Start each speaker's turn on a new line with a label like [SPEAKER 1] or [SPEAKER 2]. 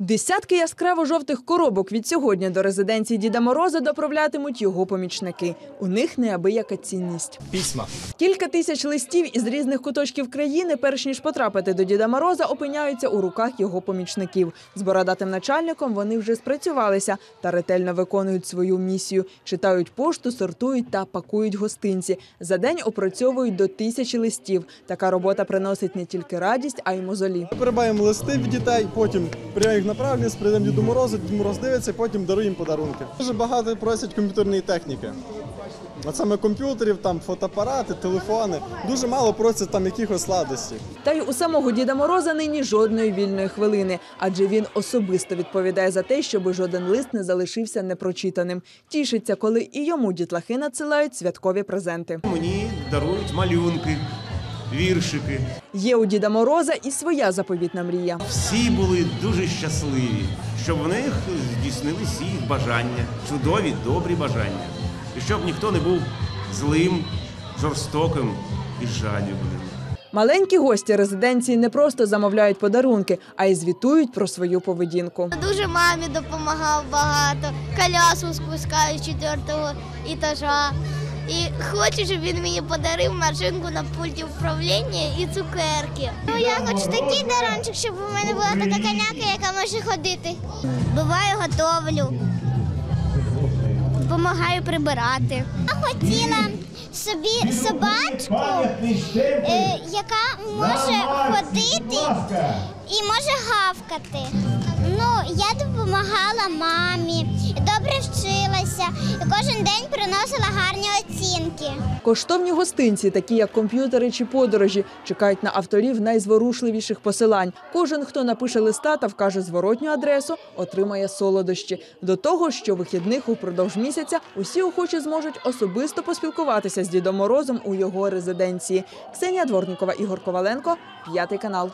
[SPEAKER 1] Десятки яскраво жовтих коробок від сьогодні до резиденції Діда Мороза доправлятимуть його помічники. У них неабияка цінність.
[SPEAKER 2] Письма.
[SPEAKER 1] Кілька тисяч листів із різних куточків країни, перш ніж потрапити до Діда Мороза, опиняються у руках його помічників. З бородатим начальником вони вже спрацювалися та ретельно виконують свою місію. Читають пошту, сортують та пакують гостинці. За день опрацьовують до тисячі листів. Така робота приносить не тільки радість, а й мозолі.
[SPEAKER 2] Ми прибаємо листи від дітей, потім їх направленість, прийдемо Діду Морозу, Дід Мороз дивиться, потім даруємо подарунки. Дуже багато просять комп'ютерної техніки. От саме комп'ютерів, там фотоапарати, телефони. Дуже мало просять там якихось сладостей.
[SPEAKER 1] Та й у самого Діда Мороза нині жодної вільної хвилини, адже він особисто відповідає за те, щоб жоден лист не залишився непрочитаним. Тішиться, коли і йому дітлахи надсилають святкові презенти.
[SPEAKER 3] Мені дарують малюнки, віршики.
[SPEAKER 1] Є у Діда Мороза і своя заповітна мрія.
[SPEAKER 3] Всі були дуже щасливі, щоб в них здійснилися їх бажання, чудові, добрі бажання. І щоб ніхто не був злим, жорстоким і жалюбним.
[SPEAKER 1] Маленькі гості резиденції не просто замовляють подарунки, а й звітують про свою поведінку.
[SPEAKER 4] Дуже мамі допомагав багато. Коляску спускаю з четвертого етажа. І хочу, щоб він мені подарив машинку на пульті управління і цукерки. Ну я хочу такий дарунок, щоб у мене була така коняка, яка може ходити. Буваю, готовлю. Допомагаю прибирати. Я хотіла собі собачку, е, яка може ходити і може гавкати. Ну, я допомагала мамі, добре вчилася і кожен день приносила гарні оцінки.
[SPEAKER 1] Коштовні гостинці, такі як комп'ютери чи подорожі, чекають на авторів найзворушливіших посилань. Кожен, хто напише листа та вкаже зворотню адресу, отримає солодощі. До того, що вихідних упродовж місяця усі охочі зможуть особисто поспілкуватися з Дідом Морозом у його резиденції. Ксенія Дворнікова, Ігор Коваленко, п'ятий канал.